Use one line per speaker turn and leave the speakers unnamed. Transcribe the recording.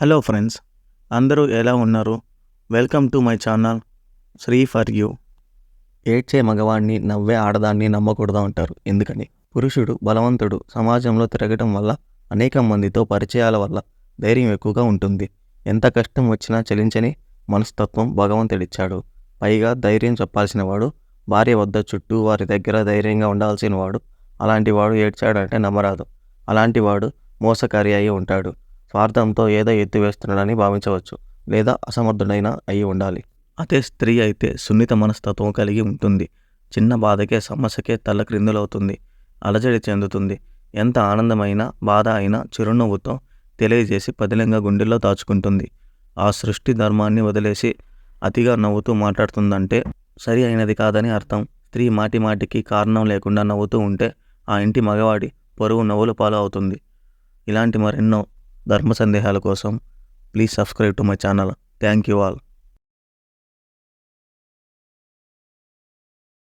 Hello friends అందరూ ఎలా ఉన్నారు? Welcome to my channel Sri for you
ఏడ్చే మగవాడిని నవ్వే ఆడదాన్ని నమ్మకూడదు అంటారు. ఎందుకని? పురుషుడు బలవంతుడు సమాజంలో తిరగటం వల్ల అనేక మందితో పరిచయాల వల్ల ధైర్యం ఎక్కువగా ఉంటుంది. ఎంత కష్టం వచ్చినా చలించని మనస్తత్వం భగవంతుడిచ్చాడు. పైగా ధైర్యం చెప్పాల్సిన వాడు భార్య వద్ద చుట్టూ వారి దగ్గర ధైర్యంగా ఉండాల్సిన వాడు అలాంటి వాడు ఏడ్చాడంటే నమ్మరాదు. అలాంటి వాడు మోసకారి అయి ఉంటాడు. స్వార్థంతో ఏదో ఎత్తివేస్తున్నాడని భావించవచ్చు లేదా అసమర్థుడైన అయి ఉండాలి.
అదే స్త్రీ అయితే సున్నిత మనస్తత్వం కలిగి ఉంటుంది. చిన్న బాధకే సమస్యకే తల్లక్రిందులవుతుంది అలజడి చెందుతుంది. ఎంత ఆనందమైన బాధ అయినా చిరునవ్వుతో తెలియజేసి పదిలంగా గుండెల్లో దాచుకుంటుంది. ఆ సృష్టి ధర్మాన్ని వదిలేసి అతిగా నవ్వుతూ మాట్లాడుతుందంటే సరి అయినది కాదని అర్థం. స్త్రీ మాటి మాటికి కారణం లేకుండా నవ్వుతూ ఉంటే ఆ ఇంటి మగవాడి పొరుగు నవ్వుల పాలు అవుతుంది ఇలాంటి మరెన్నో ధర్మ సందేహాల కోసం please subscribe to my channel. Thank you all.